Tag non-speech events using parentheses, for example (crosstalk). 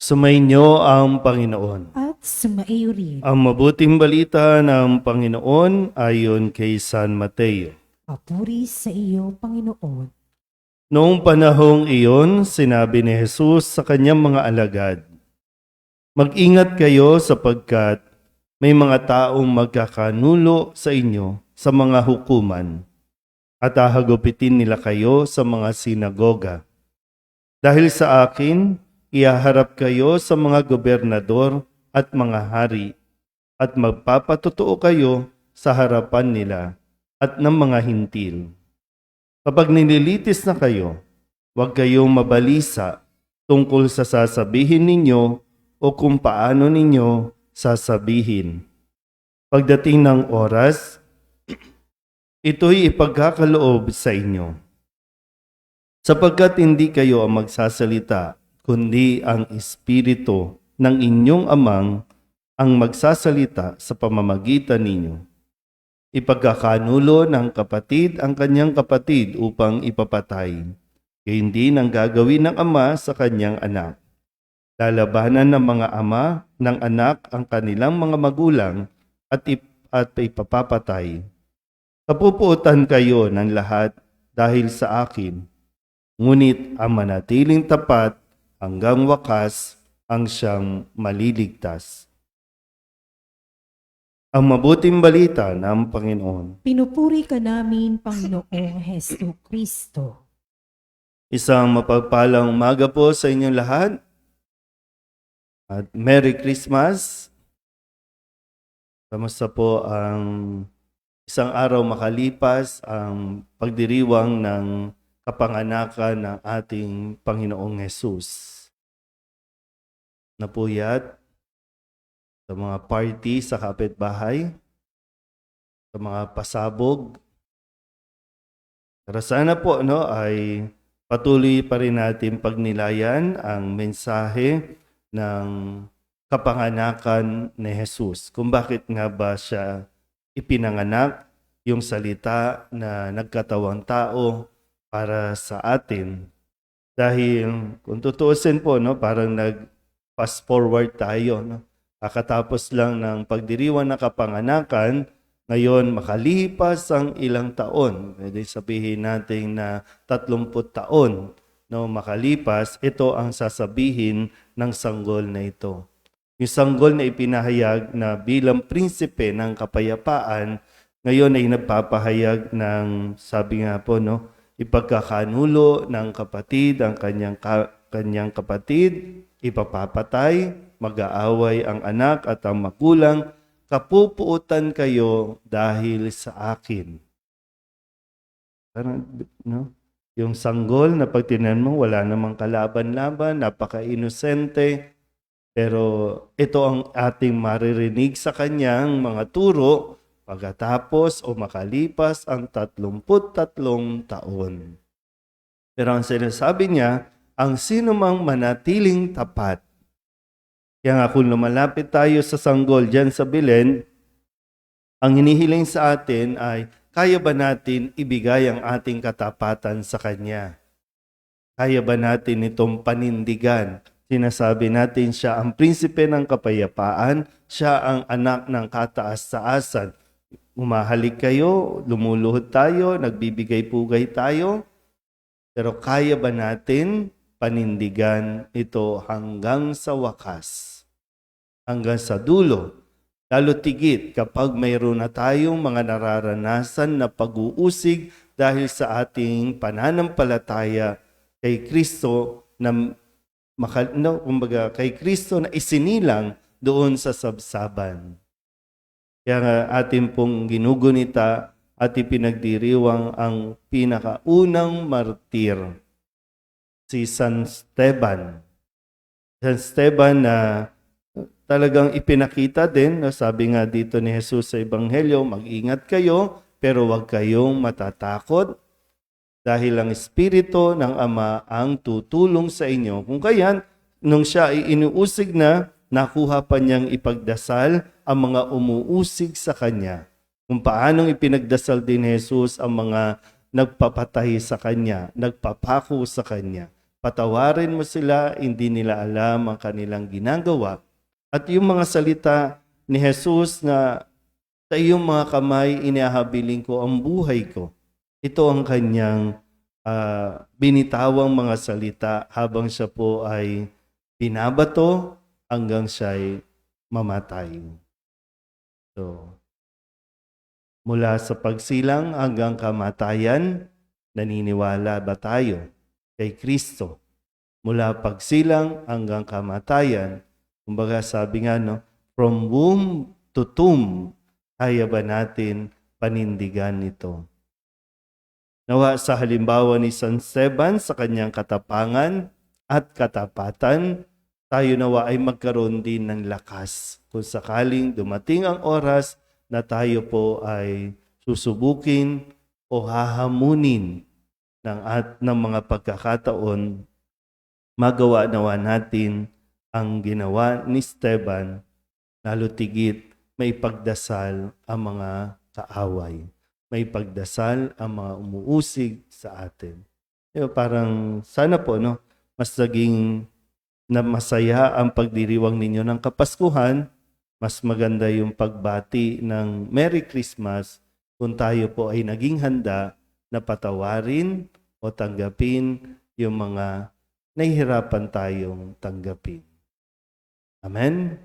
Sumainyo ang Panginoon. at sumaiyo rin. Ang mabuting balita ng Panginoon ayon kay San Mateo. Papuri sa iyo, Panginoon. Noong panahong iyon, sinabi ni Jesus sa kanyang mga alagad, Mag-ingat kayo sapagkat may mga taong magkakanulo sa inyo sa mga hukuman at hahagupitin nila kayo sa mga sinagoga. Dahil sa akin, ihaharap kayo sa mga gobernador at mga hari at magpapatotoo kayo sa harapan nila at ng mga hintil. Kapag nililitis na kayo, huwag kayong mabalisa tungkol sa sasabihin ninyo o kung paano ninyo sasabihin. Pagdating ng oras, (clears throat) ito'y ipagkakaloob sa inyo. Sapagkat hindi kayo ang magsasalita, kundi ang Espiritu ng inyong amang ang magsasalita sa pamamagitan ninyo. Ipagkakanulo ng kapatid ang kanyang kapatid upang ipapatay. Gayun din ang gagawin ng ama sa kanyang anak. Lalabanan ng mga ama ng anak ang kanilang mga magulang at, ip- at ipapapatay. Kapupuotan kayo ng lahat dahil sa akin. Ngunit ang manatiling tapat hanggang wakas ang siyang maliligtas. Ang mabuting balita ng Panginoon. Pinupuri ka namin, Panginoong Heso Kristo. Isang mapagpalang umaga po sa inyong lahat. At Merry Christmas. Kamusta po ang isang araw makalipas ang pagdiriwang ng kapanganakan ng ating Panginoong Yesus. Napuyat sa mga party sa kapitbahay, sa mga pasabog. Pero sana po no, ay patuloy pa rin natin pagnilayan ang mensahe ng kapanganakan ni Jesus. Kung bakit nga ba siya ipinanganak, yung salita na nagkatawang tao para sa atin. Dahil kung tutuusin po, no, parang nag-fast forward tayo. No? Kakatapos lang ng pagdiriwan ng kapanganakan, ngayon makalipas ang ilang taon. Pwede sabihin natin na 30 taon no makalipas, ito ang sasabihin ng sanggol na ito. Yung sanggol na ipinahayag na bilang prinsipe ng kapayapaan, ngayon ay nagpapahayag ng, sabi nga po, no, ipagkakanulo ng kapatid ang kanyang, ka- kanyang kapatid, ipapapatay, mag-aaway ang anak at ang magulang, kapupuutan kayo dahil sa akin. Parang, no? Yung sanggol na pag mo, wala namang kalaban-laban, napaka-inosente. Pero ito ang ating maririnig sa kanyang mga turo pagkatapos o makalipas ang 33 taon. Pero ang sinasabi niya, ang sino mang manatiling tapat. Kaya nga kung lumalapit tayo sa sanggol dyan sa Belen, ang hinihiling sa atin ay kaya ba natin ibigay ang ating katapatan sa Kanya? Kaya ba natin itong panindigan? Sinasabi natin siya ang prinsipe ng kapayapaan, siya ang anak ng kataas-taasan. Umahalik kayo, lumuluhod tayo, nagbibigay pugay tayo, pero kaya ba natin panindigan ito hanggang sa wakas? Hanggang sa dulo? Lalo tigit kapag mayroon na tayong mga nararanasan na pag-uusig dahil sa ating pananampalataya kay Kristo na maka, no, kumbaga, kay Kristo na isinilang doon sa sabsaban. Kaya nga atin pong ginugunita at ipinagdiriwang ang pinakaunang martir, si San Esteban. San Esteban na talagang ipinakita din, sabi nga dito ni Jesus sa Ebanghelyo, mag-ingat kayo, pero huwag kayong matatakot dahil ang Espiritu ng Ama ang tutulong sa inyo. Kung kayan, nung siya ay inuusig na, nakuha pa niyang ipagdasal ang mga umuusig sa Kanya. Kung paanong ipinagdasal din Jesus ang mga nagpapatay sa Kanya, nagpapako sa Kanya. Patawarin mo sila, hindi nila alam ang kanilang ginagawa. At yung mga salita ni Jesus na sa iyong mga kamay, inihahabiling ko ang buhay ko. Ito ang kanyang ah, binitawang mga salita habang siya po ay binabato hanggang siya ay mamatay. So, mula sa pagsilang hanggang kamatayan, naniniwala ba tayo kay Kristo? Mula pagsilang hanggang kamatayan, kumbaga sabi nga no, from womb to tomb, kaya ba natin panindigan ito? Nawa sa halimbawa ni San Esteban sa kanyang katapangan at katapatan, tayo nawa ay magkaroon din ng lakas kung sakaling dumating ang oras na tayo po ay susubukin o hahamunin ng, at, ng mga pagkakataon, magawa nawa natin ang ginawa ni Esteban, lalo may pagdasal ang mga kaaway. May pagdasal ang mga umuusig sa atin. Diba, parang sana po no, mas naging na masaya ang pagdiriwang ninyo ng Kapaskuhan, mas maganda yung pagbati ng Merry Christmas kung tayo po ay naging handa na patawarin o tanggapin yung mga nahihirapan tayong tanggapin. Amen?